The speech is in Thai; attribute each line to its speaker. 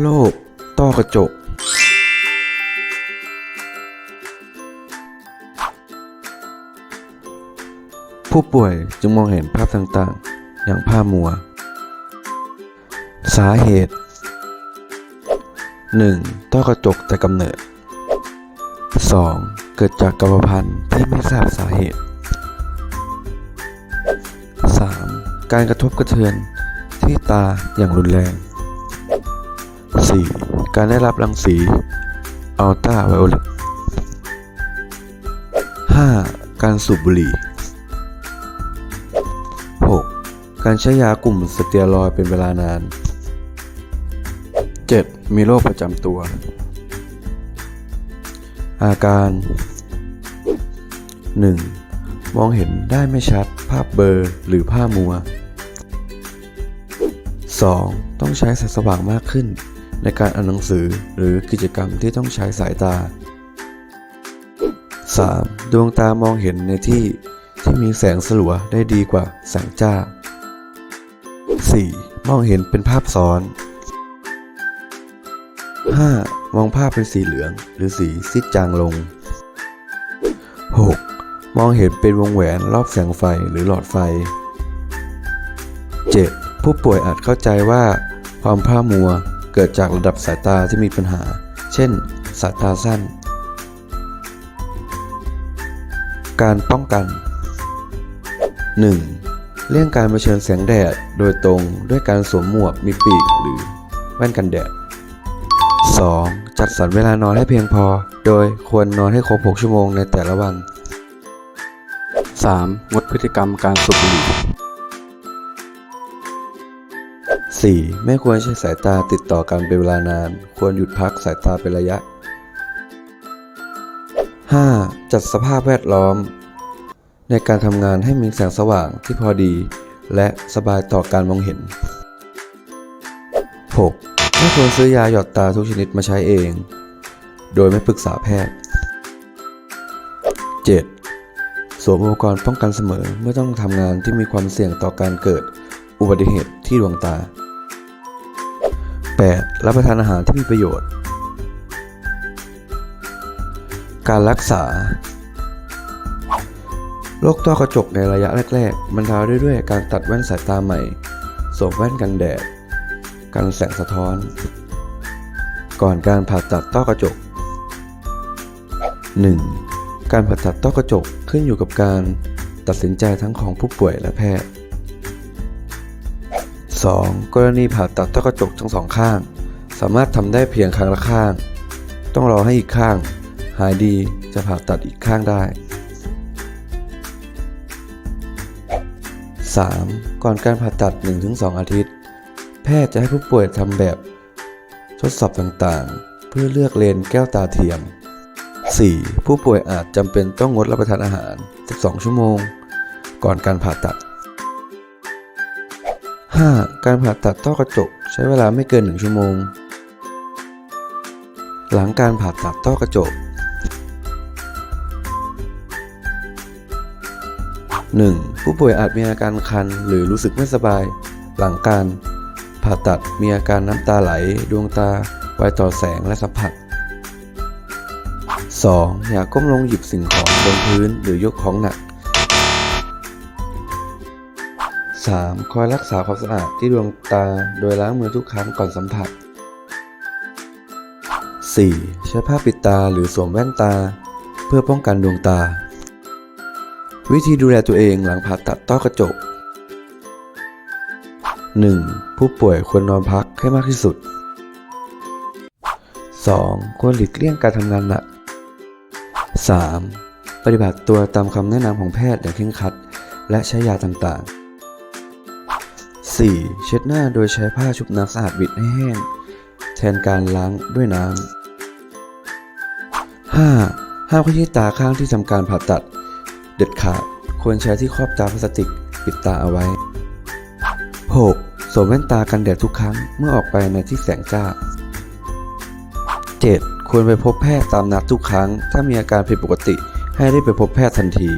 Speaker 1: โรคต้อกระจก ผู้ป่วยจึงมองเห็นภาพต่างๆ อย่างภามัว สาเหตุ 1. ต้อกระจกแต่กำเนิด 2. เกิดจากกรรมพันธุ์ที่ไม่ทราบสาเหตุ 3. การกระทบกระเทือนที่ตาอย่างรุนแรง 4. การได้รับรังสีอัลตราไวโอเลต 5. การสูบบุหรี่ 6. การใช้ยากลุ่มสเตียรอยเป็นเวลานาน 7. มีโรคประจำตัว อาการ 1. มองเห็นได้ไม่ชัด ภาพเบลอหรือภาพมัว 2. ต้องใช้แสงสว่างมากขึ้น ในการอ่านหนังสือหรือกิจกรรมที่ต้องใช้สายตา 3. ดวงตามองเห็นในที่ที่มีแสงสลัวได้ดีกว่าแสงจ้า 4. มองเห็นเป็นภาพซ้อน 5. มองภาพเป็นสีเหลือง หรือสีซีดจางลง 6. มองเห็นเป็นวงแหวนรอบแสงไฟหรือหลอดไฟ 7. ผู้ป่วยอาจเข้าใจว่า ความพร่ามัวเกิดจากระดับสายตาที่มีปัญหา เช่น สายตาสั้น การป้องกัน 1. เลี่ยงการเผชิญแสงแดดโดยตรงด้วยการสวมหมวกมีปีกหรือแว่นกันแดด 2. จัดสรรเวลานอนให้เพียงพอ โดยควรนอนให้ครบ 6 ชั่วโมงในแต่ละวัน
Speaker 2: 3. งดพฤติกรรมการสูบบุหรี่
Speaker 1: 4. ไม่ควรใช้สายตาติดต่อกันเป็นเวลานาน ควรหยุดพักสายตาเป็นระยะ 5. จัดสภาพแวดล้อม ในการทำงานให้มีแสงสว่างที่พอดี และสบายต่อการมองเห็น 6. ไม่ควรซื้อยาหยอดตาทุกชนิดมาใช้เอง โดยไม่ปรึกษาแพทย์ 7. สวมอุปกรณ์ป้องกันเสมอเมื่อต้องทำงานที่มีความเสี่ยงต่อการเกิดอุบัติเหตุที่ดวงตา 8. รับประทานอาหารที่มีประโยชน์ การรักษาโรคต้อกระจกในระยะแรก ๆ บรรเทาได้ด้วยการตัดแว่นสายตาใหม่ สวมแว่นกันแดด กันแสงสะท้อน ก่อนการผ่าตัดต้อกระจก 1. การผ่าตัดต้อกระจกขึ้นอยู่กับการตัดสินใจทั้งของผู้ป่วยและแพทย์ 2. กรณีผ่าตัดต้อกระจกทั้งสองข้าง สามารถทำได้เพียงครั้งละข้าง ต้องรอให้อีกข้าง หายดีจะผ่าตัดอีกข้างได้ 3. ก่อนการผ่าตัด 1-2 อาทิตย์ แพทย์จะให้ผู้ป่วยทำแบบ ทดสอบต่างๆ เพื่อเลือกเลนแก้วตาเทียม 4. ผู้ป่วยอาจจำเป็นต้องงดรับประทานอาหาร 12 ชั่วโมง ก่อนการผ่าตัด 5. การผ่าตัดต้อกระจกใช้เวลาไม่เกิน 1 ชั่วโมง หลังการผ่าตัดต้อกระจก 1. ผู้ป่วยอาจมีอาการคันหรือรู้สึกไม่สบาย หลังการ ผ่าตัดมีอาการน้ำตาไหล ดวงตาไวต่อแสงและสัมผัส 2. อย่าก้มลงหยิบสิ่งของบนพื้นหรือยกของหนัก 3. คอยรักษาความสะอาดที่ดวงตาโดยล้างมือทุกครั้งก่อนสัมผัส 4. ใช้ผ้าปิดตาหรือสวมแว่นตา เพื่อป้องกันดวงตา วิธีดูแลตัวเองหลังผ่าตัดต้อกระจก 1. ผู้ป่วยควรนอนพักให้มากที่สุด 2. ควรหลีกเลี่ยงการทำงานหนัก 3. ปฏิบัติตัวตามคำแนะนำของแพทย์อย่างเคร่งครัด และใช้ยาต่างๆ 4. เช็ดหน้าโดยใช้ผ้าชุบน้ำสะอาดบิดให้แห้ง แทนการล้างด้วยน้ำ 5. ห้ามขยี้ตาข้างที่ทำการผ่าตัด เด็ดขาดควรใช้ที่ครอบตาพลาสติก ปิดตาเอาไว้ 6. สวมแว่นตากันแดดทุกครั้งเมื่อออกไปในที่แสงจ้า 7. ควรไปพบแพทย์ตามนัดทุกครั้ง ถ้ามีอาการผิดปกติให้รีบไปพบแพทย์ทันที